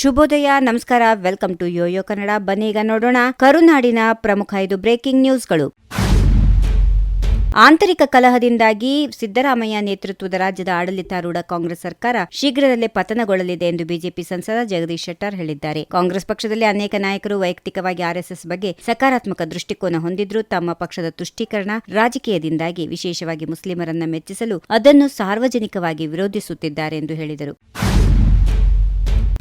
ಶುಭೋದಯ, ನಮಸ್ಕಾರ, welcome to Yoyo Kannada. ಬನ್ನಿ ಈಗ ನೋಡೋಣ ಕರುನಾಡಿನ ಪ್ರಮುಖ ಐದು ಬ್ರೇಕಿಂಗ್ ನ್ಯೂಸ್ಗಳು. ಆಂತರಿಕ ಕಲಹದಿಂದಾಗಿ ಸಿದ್ದರಾಮಯ್ಯ ನೇತೃತ್ವದ ರಾಜ್ಯದ ಆಡಳಿತಾರೂಢ ಕಾಂಗ್ರೆಸ್ ಸರ್ಕಾರ ಶೀಘ್ರದಲ್ಲೇ ಪತನಗೊಳ್ಳಲಿದೆ ಎಂದು ಬಿಜೆಪಿ ಸಂಸದ ಜಗದೀಶ್ ಶೆಟ್ಟರ್ ಹೇಳಿದ್ದಾರೆ. ಕಾಂಗ್ರೆಸ್ ಪಕ್ಷದಲ್ಲಿ ಅನೇಕ ನಾಯಕರು ವೈಯಕ್ತಿಕವಾಗಿ ಆರ್ಎಸ್ಎಸ್ ಬಗ್ಗೆ ಸಕಾರಾತ್ಮಕ ದೃಷ್ಟಿಕೋನ ಹೊಂದಿದ್ರು ತಮ್ಮ ಪಕ್ಷದ ತುಷ್ಟೀಕರಣ ರಾಜಕೀಯದಿಂದಾಗಿ ವಿಶೇಷವಾಗಿ ಮುಸ್ಲಿಮರನ್ನ ಮೆಚ್ಚಿಸಲು ಅದನ್ನು ಸಾರ್ವಜನಿಕವಾಗಿ ವಿರೋಧಿಸುತ್ತಿದ್ದಾರೆ ಎಂದು ಹೇಳಿದರು.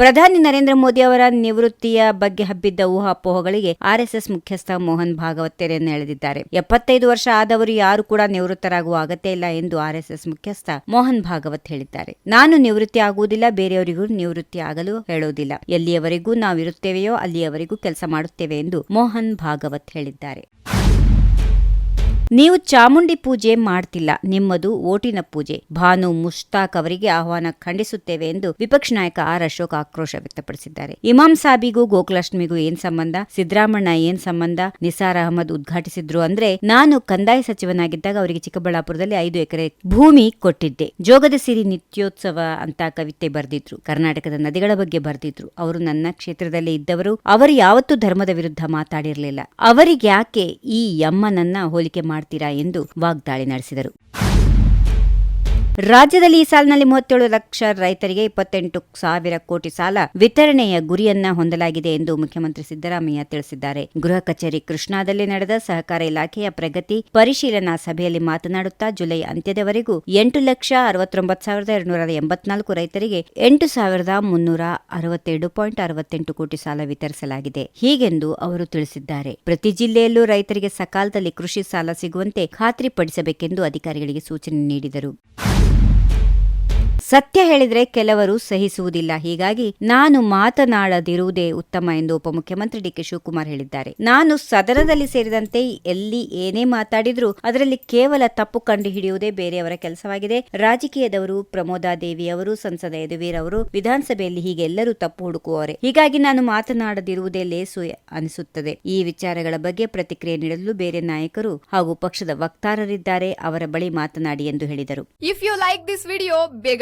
ಪ್ರಧಾನಿ ನರೇಂದ್ರ ಮೋದಿ ಅವರ ನಿವೃತ್ತಿಯ ಬಗ್ಗೆ ಹಬ್ಬಿದ್ದ ಊಹಾಪೋಹಗಳಿಗೆ ಆರ್ಎಸ್ಎಸ್ ಮುಖ್ಯಸ್ಥ ಮೋಹನ್ ಭಾಗವತ್ ತೆರೆಯನ್ನು ಎಳೆದಿದ್ದಾರೆ. ಎಪ್ಪತ್ತೈದು ವರ್ಷ ಆದವರು ಯಾರು ಕೂಡ ನಿವೃತ್ತರಾಗುವ ಅಗತ್ಯ ಇಲ್ಲ ಎಂದು ಆರ್ಎಸ್ಎಸ್ ಮುಖ್ಯಸ್ಥ ಮೋಹನ್ ಭಾಗವತ್ ಹೇಳಿದ್ದಾರೆ. ನಾನು ನಿವೃತ್ತಿ ಆಗುವುದಿಲ್ಲ, ಬೇರೆಯವರಿಗೂ ನಿವೃತ್ತಿ ಆಗಲು ಹೇಳುವುದಿಲ್ಲ. ಎಲ್ಲಿಯವರೆಗೂ ನಾವಿರುತ್ತೇವೆಯೋ ಅಲ್ಲಿಯವರೆಗೂ ಕೆಲಸ ಮಾಡುತ್ತೇವೆ ಎಂದು ಮೋಹನ್ ಭಾಗವತ್ ಹೇಳಿದ್ದಾರೆ. ನೀವು ಚಾಮುಂಡಿ ಪೂಜೆ ಮಾಡ್ತಿಲ್ಲ, ನಿಮ್ಮದು ಓಟಿನ ಪೂಜೆ. ಭಾನು ಮುಷ್ತಾಕ್ ಅವರಿಗೆ ಆಹ್ವಾನ ಖಂಡಿಸುತ್ತೇವೆ ಎಂದು ವಿಪಕ್ಷ ನಾಯಕ ಆರ್ ಅಶೋಕ್ ಆಕ್ರೋಶ ವ್ಯಕ್ತಪಡಿಸಿದ್ದಾರೆ. ಇಮಾಂ ಸಾಬಿಗೂ, ಗೋಕುಲಾಷ್ಟಮಿಗೂ ಏನ್ ಸಂಬಂಧ? ಸಿದ್ದರಾಮಣ್ಣ ಏನ್ ಸಂಬಂಧ? ನಿಸಾರ್ ಅಹಮದ್ ಉದ್ಘಾಟಿಸಿದ್ರು ಅಂದ್ರೆ ನಾನು ಕಂದಾಯ ಸಚಿವನಾಗಿದ್ದಾಗ ಅವರಿಗೆ ಚಿಕ್ಕಬಳ್ಳಾಪುರದಲ್ಲಿ ಐದು ಎಕರೆ ಭೂಮಿ ಕೊಟ್ಟಿದ್ದೆ. ಜೋಗದ ಸಿರಿ ನಿತ್ಯೋತ್ಸವ ಅಂತ ಕವಿತೆ ಬರೆದಿದ್ರು. ಕರ್ನಾಟಕದ ನದಿಗಳ ಬಗ್ಗೆ ಬರೆದಿದ್ರು. ಅವರು ನನ್ನ ಕ್ಷೇತ್ರದಲ್ಲಿ ಇದ್ದವರು. ಅವರು ಯಾವತ್ತೂ ಧರ್ಮದ ವಿರುದ್ಧ ಮಾತಾಡಿರಲಿಲ್ಲ. ಅವರಿಗೆ ಯಾಕೆ ಈ ಯಮ್ಮನನ್ನ ಹೋಲಿಕೆ ಮಾಡ್ತೀರಾ ಎಂದು ವಾಗ್ದಾಳಿ ನಡೆಸಿದರು. ರಾಜ್ಯದಲ್ಲಿ ಈ ಸಾಲಿನಲ್ಲಿ ಮೂವತ್ತೇಳು ಲಕ್ಷ ರೈತರಿಗೆ ಇಪ್ಪತ್ತೆಂಟು ಸಾವಿರ ಕೋಟಿ ಸಾಲ ವಿತರಣೆಯ ಗುರಿಯನ್ನ ಹೊಂದಲಾಗಿದೆ ಎಂದು ಮುಖ್ಯಮಂತ್ರಿ ಸಿದ್ದರಾಮಯ್ಯ ತಿಳಿಸಿದ್ದಾರೆ. ಗೃಹ ಕಚೇರಿ ಕೃಷ್ಣಾದಲ್ಲಿ ನಡೆದ ಸಹಕಾರ ಇಲಾಖೆಯ ಪ್ರಗತಿ ಪರಿಶೀಲನಾ ಸಭೆಯಲ್ಲಿ ಮಾತನಾಡುತ್ತಾ ಜುಲೈ ಅಂತ್ಯದವರೆಗೂ ಎಂಟು ಲಕ್ಷ ಅರವತ್ತೊಂಬತ್ತು ಸಾವಿರದ ಎರಡುನೂರ ಎಂಬತ್ನಾಲ್ಕು ರೈತರಿಗೆ ಎಂಟು ಸಾವಿರದ ಮುನ್ನೂರ ಅರವತ್ತೆರಡು ಪಾಯಿಂಟ್ ಅರವತ್ತೆಂಟು ಕೋಟಿ ಸಾಲ ವಿತರಿಸಲಾಗಿದೆ. ಹೀಗೆಂದು ಅವರು ತಿಳಿಸಿದ್ದಾರೆ. ಪ್ರತಿ ಜಿಲ್ಲೆಯಲ್ಲೂ ರೈತರಿಗೆ ಸಕಾಲದಲ್ಲಿ ಕೃಷಿ ಸಾಲ ಸಿಗುವಂತೆ ಖಾತ್ರಿಪಡಿಸಬೇಕೆಂದು ಅಧಿಕಾರಿಗಳಿಗೆ ಸೂಚನೆ ನೀಡಿದರು. ಸತ್ಯ ಹೇಳಿದ್ರೆ ಕೆಲವರು ಸಹಿಸುವುದಿಲ್ಲ. ಹೀಗಾಗಿ ನಾನು ಮಾತನಾಡದಿರುವುದೇ ಉತ್ತಮ ಎಂದು ಉಪಮುಖ್ಯಮಂತ್ರಿ ಡಿಕೆ ಶಿವಕುಮಾರ್ ಹೇಳಿದ್ದಾರೆ. ನಾನು ಸದನದಲ್ಲಿ ಸೇರಿದಂತೆ ಎಲ್ಲಿ ಏನೇ ಮಾತಾಡಿದ್ರೂ ಅದರಲ್ಲಿ ಕೇವಲ ತಪ್ಪು ಕಂಡುಹಿಡಿಯುವುದೇ ಬೇರೆಯವರ ಕೆಲಸವಾಗಿದೆ. ರಾಜಕೀಯದವರು ಪ್ರಮೋದಾದೇವಿ ಅವರು, ಸಂಸದ ಯದುವೀರ್ ಅವರು, ವಿಧಾನಸಭೆಯಲ್ಲಿ ಹೀಗೆ ಎಲ್ಲರೂ ತಪ್ಪು ಹುಡುಕುವವರೇ. ಹೀಗಾಗಿ ನಾನು ಮಾತನಾಡದಿರುವುದೇ ಲೇಸು ಅನಿಸುತ್ತದೆ. ಈ ವಿಚಾರಗಳ ಬಗ್ಗೆ ಪ್ರತಿಕ್ರಿಯೆ ನೀಡಲು ಬೇರೆ ನಾಯಕರು ಹಾಗೂ ಪಕ್ಷದ ವಕ್ತಾರರಿದ್ದಾರೆ. ಅವರ ಬಳಿ ಮಾತನಾಡಿ ಎಂದು ಹೇಳಿದರು. If you like this video ಬೇಗ